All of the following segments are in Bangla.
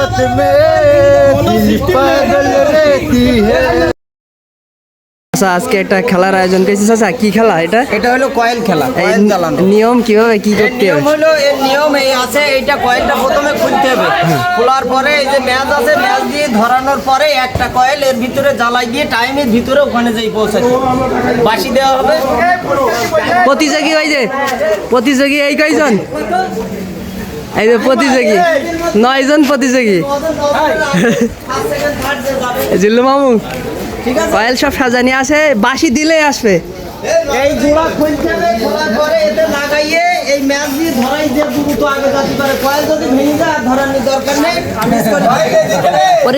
मोहब्बत में दिल पागल रहती है আচ্ছা আজকে একটা খেলার আয়োজন করেছিস আচ্ছা কি খেলা এটা এটা হলো কয়েল খেলা এই কয়েল চালানো নিয়ম কিভাবে কি এর করতে নিয়ম হবে হলো এর নিয়ম এই আছে এইটা কয়েলটা প্রথমে খুলতে হবে খোলার পরে এই যে ম্যাচ আছে ম্যাচ দিয়ে ধরানোর পরে একটা কয়েল এর ভিতরে জ্বালাই দিয়ে টাইমের ভিতরে ওখানে যাই পৌঁছাচ্ছে বাসি দেওয়া হবে প্রতিযোগী ওই যে প্রতিযোগী এই কয়জন এই যে প্রতিযোগী। নয় জন প্রতিযোগী। জিল্লু মামু। কয়েল সব সাজানি আছে বাসি দিলে আসবে। এই খোলার পরে এতে লাগাইয়ে এই আগে পারে কয়েল যদি ভেঙে যায় আর ধরার দরকার নেই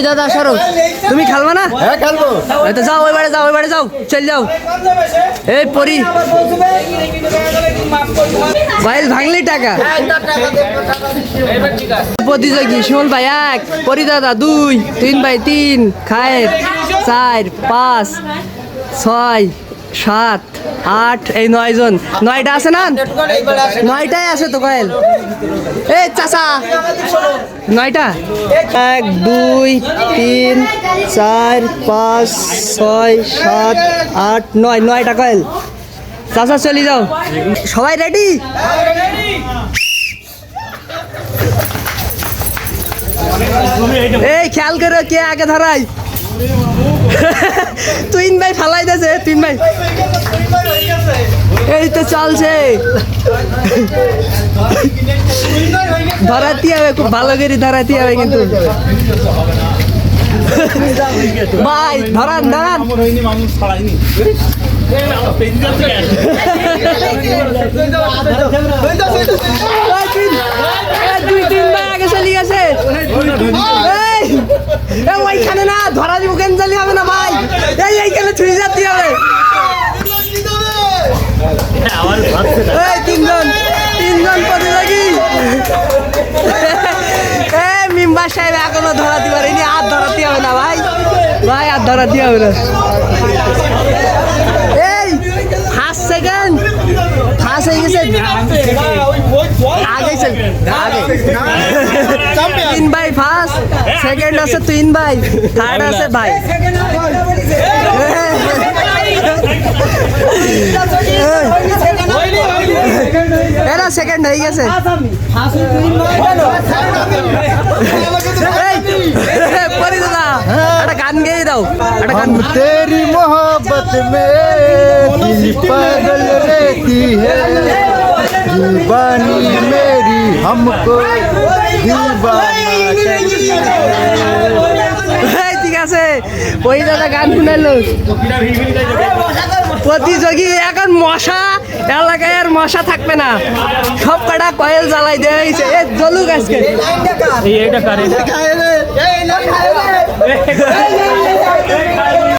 দাদা তুমি খেলবে না? হ্যাঁ খেলব। যাও ওই বাড়ি যাও ওই বাড়ি যাও চল যাও। এই পরি। পৌঁছবে ভাঙলি টাকা। প্রতিযোগী শিমুল ভাই, এক পরি দাদা দুই, তিন ভাই তিন, খায়ের, চার, পাঁচ, ছয়, সাত, আট, এই নয় জন। নয়টা আছে না। নয়টাই আছে তো কয়েল এই চাচা। নয়টা? এক, দুই, তিন, চার, পাঁচ, ছয়, সাত, আট, নয়। নয়টা কয়েল চাচা, চলে যাও। সবাই রেডি এই, খেয়াল করে কে আগে ধরাই তুইন ভাই ফালাই দেছে তুইন ভাই। এই তো চলছে। ধরাতে হবে, খুব ভালো করে ধরাতে হবে কিন্তু। ভাই, ধরান ধরান। দুই তিন ভাই আগে চলে গেছে ওইখানে না ধরা দিব কেন জালি হবে না ভাই এই এইখানে ছুঁয়ে যাতে হবে তিনজন তিনজন প্রতিযোগী মিম্বার সাহেব এখনও ধরাতে পারেনি আর ধরাতে হবে না ভাই ভাই আর ধরাতে হবে না তিন ভাই ফার্স্ট সেকেন্ড আছে তিন ভাই থার্ড আছে ভাই এরা সেকেন্ড হয়ে গেছে এই, পরি দাদা একটা গান গেয়ে দাও একটা গান हम तेरी मोहब्बत में दिल पागल रहती है दीवानी मेरी हमको दीवाना करती है এই, ঠিক আছে ওই দাদা গান শুনাইলো প্রতিযোগী এখন মশা এলাকায় আর মশা থাকবে না সব কটা কয়েল জ্বালাই দেওয়া হয়েছে এ জলুক আজকে এই না খায় রে।